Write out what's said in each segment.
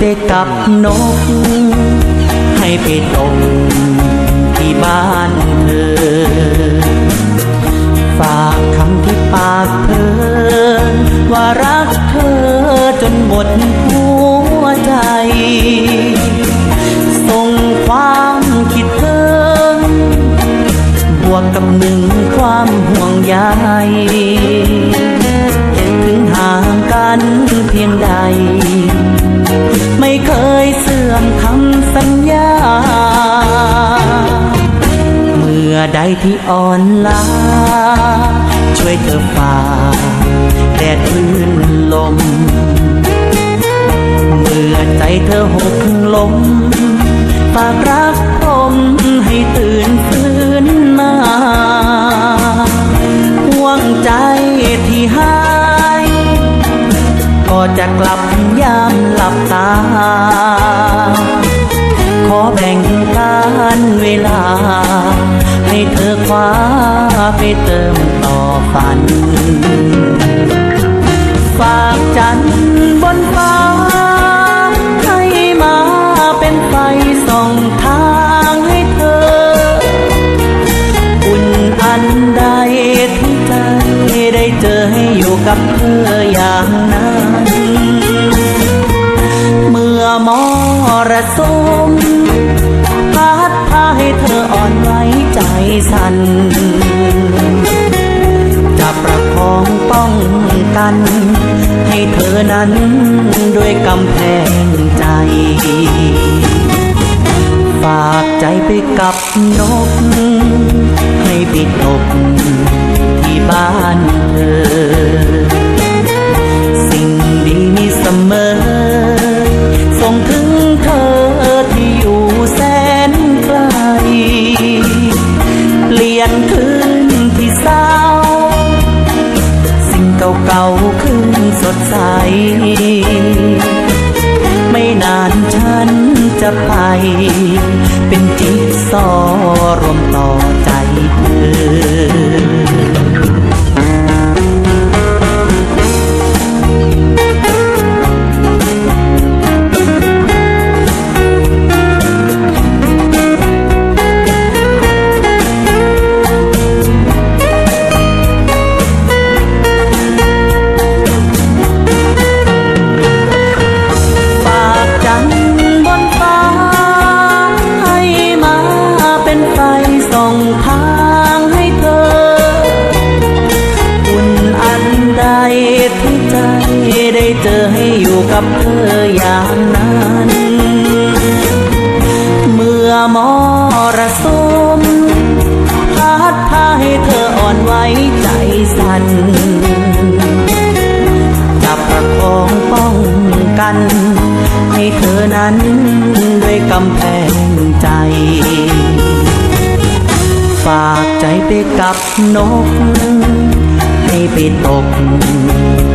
ได้กับนก ให้ไปตกที่บ้านเธอ ฝากคำที่ปากเธอ ว่ารักเธอจนหมดหัวใจ ส่งความคิดถึงบวกกับหนึ่งความห่วงใย ใดที่อ่อนล้า ช่วยเธอฝ่าแดดคลื่นลม เมื่อใจเธอหกล้มฝากรักผมให้ตื่นฟื้นมาห่วงใจที่หาย ก็จะกลับยามหลับตา ขอแบ่งการเวลา ให้เธอคว้าไปเติมต่อฝัน ฝากจันบนฟ้า ให้มาเป็นไฟส่องทางให้เธอ อุ่นอันใดที่ใจได้เจอให้อยู่กับเธออย่างนั้น เมื่อมรสุม สันจะประคองป้องกัน ให้เธอนั้นด้วยกำแพงใจ ฝากใจไปกับนก ให้ปิดอกที่บ้านเธอ ไป เป็นจิ๊กซอรวมต่อใจเธอ ส่องทางให้เธออุ่นอันใดที่ใจได้เจอให้อยู่กับเธออย่างนั้น เมื่อมรสุมพัดพาให้เธออ่อนไหวใจสั่นจะประคองป้องกัน ให้เธอนั้นด้วยกำแพงใจากใจไปกับนก ให้ไปตก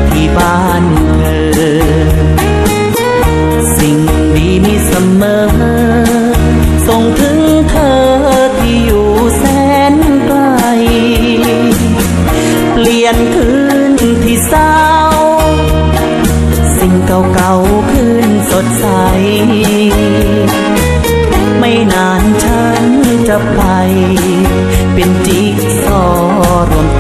ที่บ้านเธอ สิ่งดีมีเสมอ ส่งถึงเธอที่อยู่แสนไกล เปลี่ยนคืนที่เศร้า สิ่งเก่าๆคืนสดใส ไม่นานฉันจะไป เป็นจีซอรวม